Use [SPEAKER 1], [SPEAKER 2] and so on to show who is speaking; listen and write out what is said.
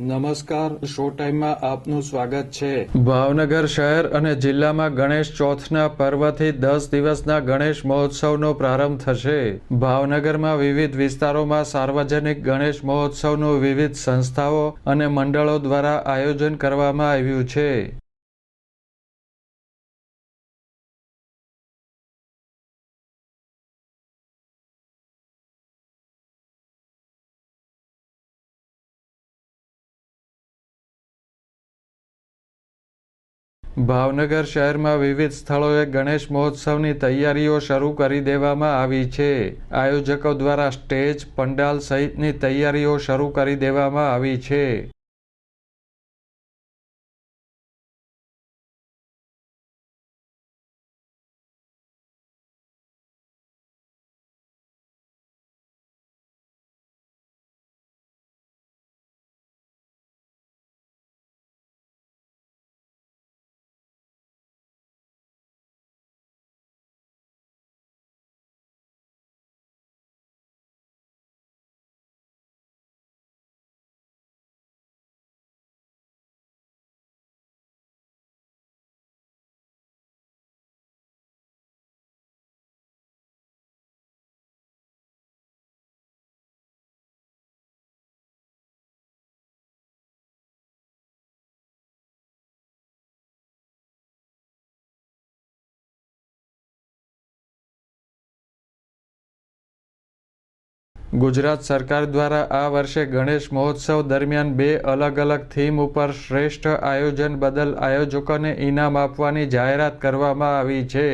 [SPEAKER 1] નમસ્કાર, શો ટાઈમમાં આપનું સ્વાગત છે.
[SPEAKER 2] ભાવનગર શહેર અને જિલ્લામાં ગણેશ ચોથના પર્વથી દસ દિવસના ગણેશ મહોત્સવનો પ્રારંભ થશે. ભાવનગરમાં વિવિધ વિસ્તારોમાં સાર્વજનિક ગણેશ મહોત્સવનું વિવિધ સંસ્થાઓ અને મંડળો દ્વારા આયોજન કરવામાં આવ્યું છે. ભાવનગર શહેરમાં વિવિધ સ્થળોએ ગણેશ મહોત્સવની તૈયારીઓ શરૂ કરી દેવામાં આવી છે. આયોજકો દ્વારા સ્ટેજ, પંડાલ સહિતની તૈયારીઓ શરૂ કરી દેવામાં આવી છે. ગુજરાત સરકાર દ્વારા આ વર્ષે ગણેશ મહોત્સવ દરમિયાન બે અલગ અલગ થીમ ઉપર શ્રેષ્ઠ આયોજન બદલ આયોજકોને ઇનામ આપવાની જાહેરાત કરવામાં આવી છે.